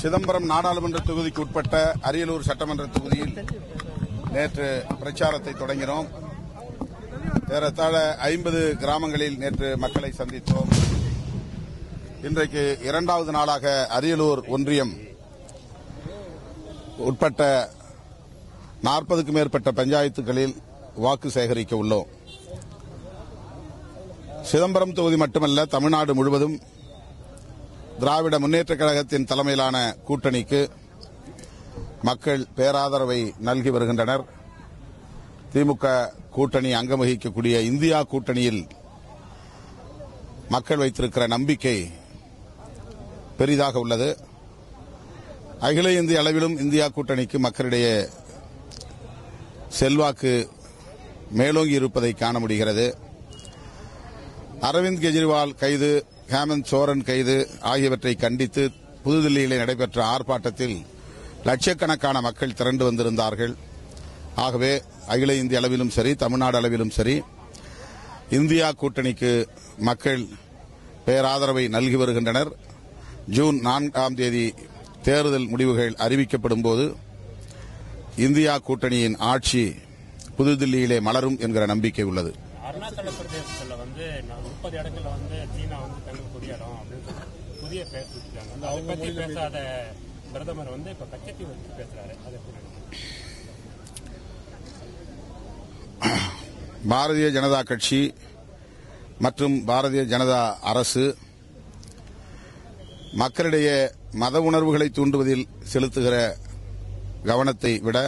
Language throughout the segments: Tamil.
சிதம்பரம் நாடாளுமன்ற தொகுதிக்கு உட்பட்ட அரியலூர் சட்டமன்ற தொகுதியில் நேற்று பிரச்சாரத்தை தொடங்கினோம். ஏறத்தாழ ஐம்பது கிராமங்களில் நேற்று மக்களை சந்தித்தோம். இன்றைக்கு இரண்டாவது நாளாக அரியலூர் ஒன்றியம் உட்பட்ட நாற்பதுக்கும் மேற்பட்ட பஞ்சாயத்துகளில் வாக்கு சேகரிக்க உள்ளோம். சிதம்பரம் தொகுதி மட்டுமல்ல தமிழ்நாடு முழுவதும் திராவிட முன்னேற்றக் கழகத்தின் தலைமையிலான கூட்டணிக்கு மக்கள் பேராதரவை நல்கி வருகின்றனர். திமுக கூட்டணி அங்கம் வகிக்கக்கூடிய இந்தியா கூட்டணியில் மக்கள் வைத்திருக்கிற நம்பிக்கை பெரிதாக உள்ளது. அகில இந்திய அளவிலும் இந்தியா கூட்டணிக்கு மக்களிடையே செல்வாக்கு மேலோங்கி இருப்பதை காண முடிகிறது. அரவிந்த் கெஜ்ரிவால் கைது ஹேமந்த் சோரன் கைது ஆகியவற்றை கண்டித்து புதுதில்லியிலே நடைபெற்ற ஆர்ப்பாட்டத்தில் லட்சக்கணக்கான மக்கள் திரண்டு வந்திருந்தார்கள். ஆகவே அகில இந்திய அளவிலும் சரி தமிழ்நாடு அளவிலும் சரி இந்தியா கூட்டணிக்கு மக்கள் பேராதரவை நல்கி வருகின்றனர். ஜூன் நான்காம் தேதி தேர்தல் முடிவுகள் அறிவிக்கப்படும் போது இந்தியா கூட்டணியின் ஆட்சி புதுதில்லியிலே மலரும் என்கிற நம்பிக்கை உள்ளது. அருணாச்சல பிரதேசத்துல வந்து முப்பது இடங்கள்ல வந்து சீனா வந்து தங்கக்கூடிய இடம் அப்படின்னு சொல்லி புதிய பேர் சுட்டிருக்காங்க அதை பத்தி பேசாத பிரதமர் வந்து இப்ப கச்சத்தீவு வச்சு பேசுறாரு. அதை? பாரதிய ஜனதா கட்சி மற்றும் பாரதிய ஜனதா அரசு மக்களிடையே மத உணர்வுகளை தூண்டுவதில் செலுத்துகிற கவனத்தை விட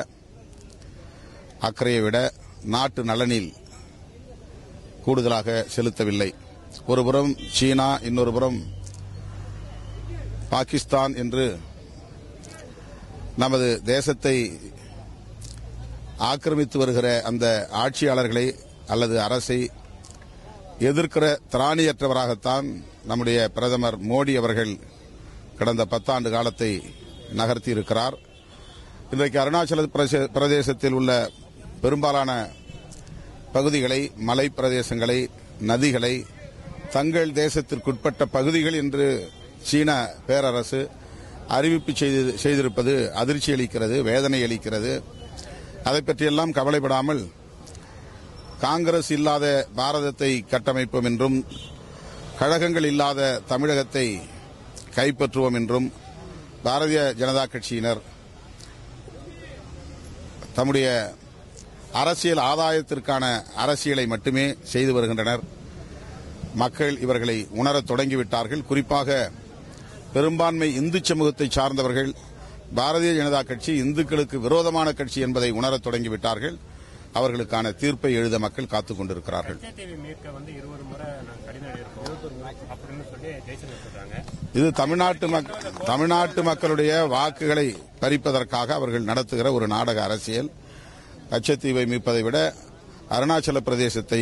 அக்கறையை விட நாட்டு நலனில் கூடுதலாக செலுத்தவில்லை. ஒருபுறம் சீனா இன்னொரு புறம் பாகிஸ்தான் என்று நமது தேசத்தை ஆக்கிரமித்து வருகிற அந்த ஆட்சியாளர்களை அல்லது அரசை எதிர்க்கிற திராணியற்றவராகத்தான் நம்முடைய பிரதமர் மோடி அவர்கள் கடந்த பத்தாண்டு காலத்தை நகர்த்தியிருக்கிறார். இன்றைக்கு அருணாச்சல பிரதேசத்தில் உள்ள பெரும்பாலான பகுதிகளை மலை பிரதேசங்களை நதிகளை தங்கள் தேசத்திற்குட்பட்ட பகுதிகள் என்று சீன பேரரசு அறிவிப்பு செய்து- செய்திருப்பது அதிர்ச்சி அளிக்கிறது வேதனை அளிக்கிறது. அதை பற்றியெல்லாம் கவலைப்படாமல் காங்கிரஸ் இல்லாத பாரதத்தை கட்டமைப்போம் என்றும் கழகங்கள் இல்லாத தமிழகத்தை கைப்பற்றுவோம் என்றும் பாரதிய ஜனதா கட்சியினர் தம்முடைய அரசியல் ஆதாயத்திற்கான அரசியலை மட்டுமே செய்து வருகின்றனர். மக்கள் இவர்களை உணரத் தொடங்கிவிட்டார்கள். குறிப்பாக பெரும்பான்மை இந்து சமூகத்தை சார்ந்தவர்கள் பாரதிய ஜனதா கட்சி இந்துக்களுக்கு விரோதமான கட்சி என்பதை உணரத் தொடங்கிவிட்டார்கள். அவர்களுக்கான தீர்ப்பை எழுத மக்கள் காத்துக் கொண்டிருக்கிறார்கள். இது தமிழ்நாட்டு தமிழ்நாட்டு மக்களுடைய வாக்குகளை பறிப்பதற்காக அவர்கள் நடத்துகிற ஒரு நாடக அரசியல். கச்சத்தீவை மீட்பதை விட அருணாச்சல பிரதேசத்தை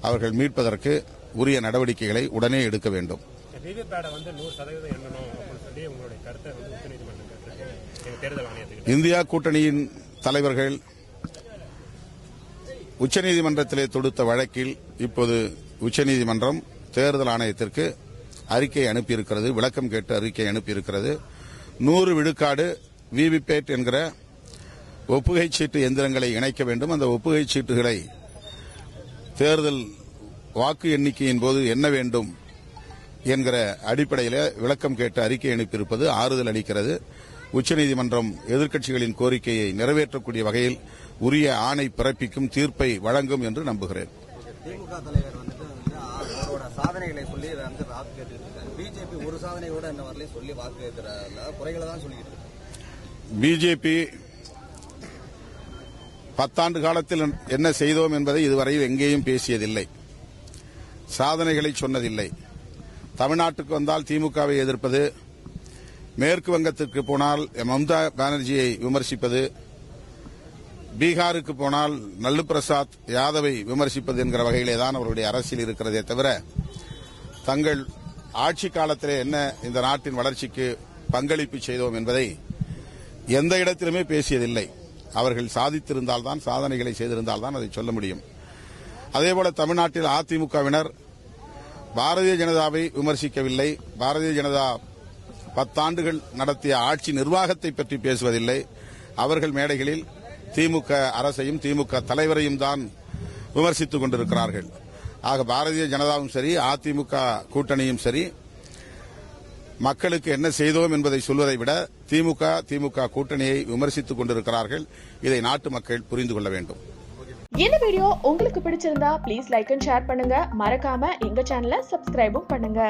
அவர்கள் மீட்பதற்கு உரிய நடவடிக்கைகளை உடனே எடுக்க வேண்டும். இந்தியா கூட்டணியின் தலைவர்கள் உச்சநீதிமன்றத்திலே தொடுத்த வழக்கில் இப்போது உச்சநீதிமன்றம் தேர்தல் ஆணையத்திற்கு அறிக்கை அனுப்பியிருக்கிறது விளக்கம் கேட்டு அறிக்கை அனுப்பியிருக்கிறது. நூறு விழுக்காடு விவிபேட் என்கிற ஒப்புகை சீட்டு எந்திரங்களை இணைக்க வேண்டும். அந்த ஒப்புகை சீட்டுகளை தேர்தல் வாக்கு எண்ணிக்கையின் போது என்ன வேண்டும் என்கிற அடிப்படையில் விளக்கம் கேட்டு அறிக்கை அனுப்பியிருப்பது ஆறுதல் அளிக்கிறது. உச்சநீதிமன்றம் எதிர்க்கட்சிகளின் கோரிக்கையை நிறைவேற்றக்கூடிய வகையில் உரிய ஆணை பிறப்பிக்கும் தீர்ப்பை வழங்கும் என்று நம்புகிறேன். திமுக பத்தாண்டு காலத்தில் என்ன செய்தோம் என்பதை இதுவரையும் எங்கேயும் பேசியதில்லை. சாதனைகளை சொன்னதில்லை. தமிழ்நாட்டுக்கு வந்தால் திமுகவை எதிர்ப்பது மேற்கு வங்கத்திற்கு போனால் மம்தா பானர்ஜியை விமர்சிப்பது பீகாருக்கு போனால் நல்லு பிரசாத் யாதவை விமர்சிப்பது என்கிற வகையிலே தான் அவர்களுடைய அரசியல் இருக்கிறதே தவிர தங்கள் ஆட்சி காலத்திலே என்ன இந்த நாட்டின் வளர்ச்சிக்கு பங்களிப்பு செய்தோம் என்பதை எந்த இடத்திலுமே பேசியதில்லை. அவர்கள் சாதித்திருந்தால்தான் சாதனைகளை செய்திருந்தால்தான் அதை சொல்ல முடியும். அதேபோல தமிழ்நாட்டில் அதிமுகவினர் பாரதிய ஜனதாவை விமர்சிக்கவில்லை. பாரதிய ஜனதா பத்தாண்டுகள் நடத்திய ஆட்சி நிர்வாகத்தை பற்றி பேசுவதில்லை. அவர்கள் மேடைகளில் திமுக அரசையும் திமுக தலைவரையும் தான் விமர்சித்துக் கொண்டிருக்கிறார்கள். ஆக பாரதிய ஜனதாவும் சரி அதிமுக கூட்டணியும் சரி மக்களுக்கு என்ன செய்தோம் என்பதை சொல்வதை விட திமுக திமுக கூட்டணியை விமர்சித்துக் கொண்டிருக்கிறார்கள். இதை நாட்டு மக்கள் புரிந்து கொள்ள வேண்டும். இந்த வீடியோ உங்களுக்கு பிடிச்சிருந்தா ப்ளீஸ் லைக் அண்ட் ஷேர் பண்ணுங்க. மறக்காம எங்க சேனலை சப்ஸ்கிரைபும் பண்ணுங்க.